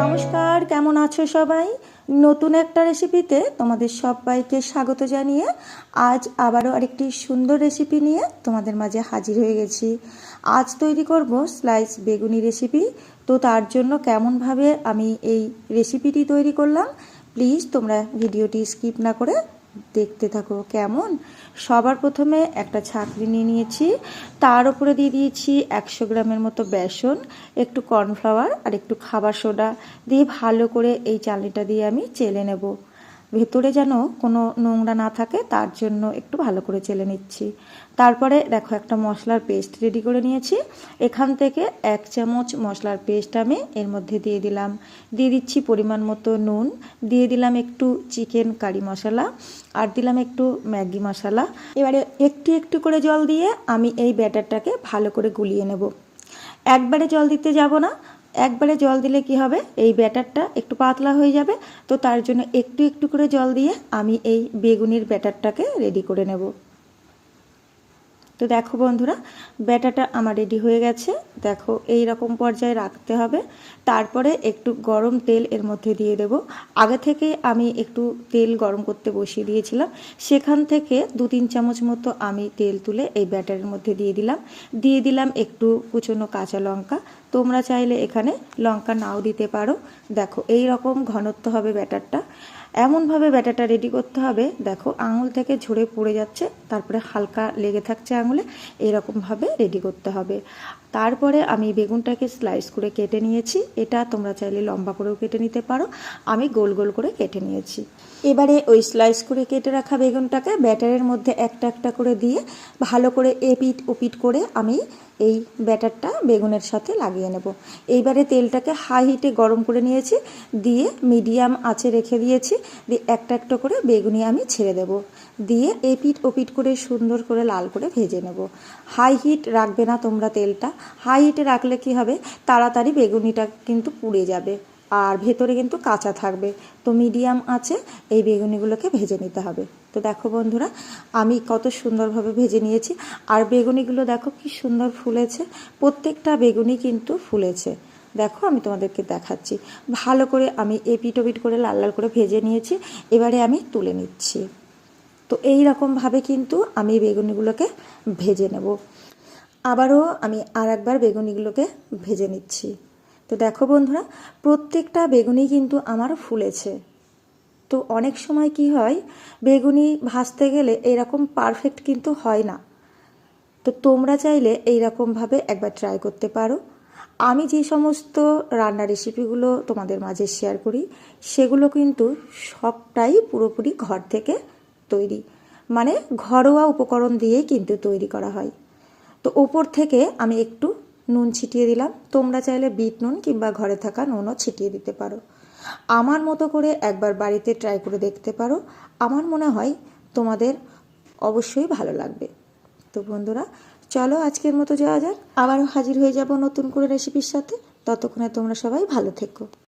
নমস্কার, কেমন আছো সবাই? নতুন একটা রেসিপিতে তোমাদের সবাইকে স্বাগত জানিয়ে আজ আবারও আরেকটি সুন্দর রেসিপি নিয়ে তোমাদের মাঝে হাজির হয়ে গেছি। আজ তৈরি করব স্লাইস বেগুনি রেসিপি তো তার জন্য কেমনভাবে আমি এই রেসিপিটি তৈরি করলাম প্লিজ তোমরা ভিডিওটি স্কিপ না করে দেখতে থাকো, কেমন? সবার প্রথমে একটা ছাকরি নিয়ে নিয়েছি। তার উপরে দিয়ে দিয়েছি একশো গ্রামের মতো বেসন, একটু কর্নফ্লাওয়ার আর একটু খাবার সোডা। দিয়ে ভালো করে এই চালনিটা দিয়ে আমি চেলে নেব। ভেতরে যেন কোনো নোংরা না থাকে, তার জন্য একটু ভালো করে চেলে নিচ্ছি। তারপরে দেখো একটা মশলার পেস্ট রেডি করে নিয়েছি। এখান থেকে এক চামচ মশলার পেস্ট আমি এর মধ্যে দিয়ে দিলাম। দিয়ে দিচ্ছি পরিমাণ মতো নুন, দিয়ে দিলাম একটু চিকেন কারি মশলা, আর দিলাম একটু ম্যাগি মশলা। এবারে একটু একটু করে জল দিয়ে আমি এই ব্যাটারটাকে ভালো করে গুলিয়ে নেব। একবারে জল দিতে যাব না একবারে জল দিলে কি হবে? এই ব্যাটারটা একটু পাতলা হয়ে যাবে। তো তার জন্য একটু একটু করে জল দিয়ে আমি এই বেগুনির ব্যাটারটাকে রেডি করে নেব। তো দেখো বন্ধুরা, ব্যাটাটা আমার রেডি হয়ে গেছে। দেখো এই রকম পর্যায়ে রাখতে হবে। তারপরে একটু গরম তেল এর মধ্যে দিয়ে দেব। আগে থেকে আমি একটু তেল গরম করতে বসিয়ে দিয়েছিলাম। সেখান থেকে দু তিন চামচ মতো আমি তেল তুলে এই ব্যাটারের মধ্যে দিয়ে দিলাম। দিয়ে দিলাম একটু কুচনো কাঁচা লঙ্কা। তোমরা চাইলে এখানে লঙ্কা নাও দিতে পারো। দেখো এই রকম ঘনত্ব হবে ব্যাটারটা। এমনভাবে ব্যাটারটা রেডি করতে হবে। দেখো, আঙুল থেকে ঝরে পড়ে যাচ্ছে, তারপরে হালকা লেগে থাকছে আঙুলে, এরকমভাবে রেডি করতে হবে। তারপরে আমি বেগুনটাকে স্লাইস করে কেটে নিয়েছি। এটা তোমরা চাইলে লম্বা করেও কেটে নিতে পারো। আমি গোল গোল করে কেটে নিয়েছি। এবারে ওই স্লাইস করে কেটে রাখা বেগুনটাকে ব্যাটারের মধ্যে একটা একটা করে দিয়ে ভালো করে এপিট ওপিট করে আমি এই ব্যাটারটা বেগুনের সাথে লাগিয়ে নেব। এইবারে তেলটাকে হাই হিটে গরম করে নিয়েছি, দিয়ে মিডিয়াম আঁচে রেখে দিয়েছি। দিয়ে একটা একটা করে বেগুনি আমি ছেড়ে দেব। দিয়ে এপিট ওপিট করে সুন্দর করে লাল করে ভেজে নেব। হাই হিট রাখবে না তোমরা তেলটা। হাই হিটে রাখলে কি হবে? তাড়াতাড়ি বেগুনিটা কিন্তু পুড়ে যাবে। আর ভেতরে কিন্তু কাঁচা থাকবে। তো মিডিয়াম আছে, এই বেগুনিগুলোকে ভেজে নিতে হবে। তো দেখো বন্ধুরা, আমি কত সুন্দরভাবে ভেজে নিয়েছি। আর বেগুনিগুলো দেখো কি সুন্দর ফুলেছে। প্রত্যেকটা বেগুনি কিন্তু ফুলেছে। দেখো আমি তোমাদেরকে দেখাচ্ছি। ভালো করে আমি এপিট ওপিট করে লাল লাল করে ভেজে নিয়েছি, এবারে আমি তুলে নিচ্ছি। তো এই রকমভাবে কিন্তু আমি বেগুনিগুলোকে ভেজে নেব। আবারও আমি আর একবার বেগুনিগুলোকে ভেজে নিচ্ছি। তো দেখো বন্ধুরা, প্রত্যেকটা বেগুনি কিন্তু আমার ফুলেছে। তো অনেক সময় কি হয়, বেগুনি ভাজতে গেলে এরকম পারফেক্ট কিন্তু হয় না। তো তোমরা চাইলে এই রকমভাবে একবার ট্রাই করতে পারো। আমি যে সমস্ত রান্না রেসিপিগুলো তোমাদের মাঝে শেয়ার করি, সেগুলো কিন্তু সবটাই পুরোপুরি ঘর থেকে তৈরি। মানে ঘরোয়া উপকরণ দিয়েই কিন্তু তৈরি করা হয়। তো ওপর থেকে আমি একটু নুন ছিটিয়ে দিলাম। তোমরা চাইলে বিট নুন কিংবা ঘরে থাকা নুনও ছিটিয়ে দিতে পারো। আমার মতো করে একবার বাড়িতে ট্রাই করে দেখতে পারো। আমার মনে হয় তোমাদের অবশ্যই ভালো লাগবে। তো বন্ধুরা চলো আজকের মতো যাওয়া যাক। আবারও হাজির হয়ে যাব নতুন করে রেসিপির সাথে। ততক্ষণে তোমরা সবাই ভালো থেকো।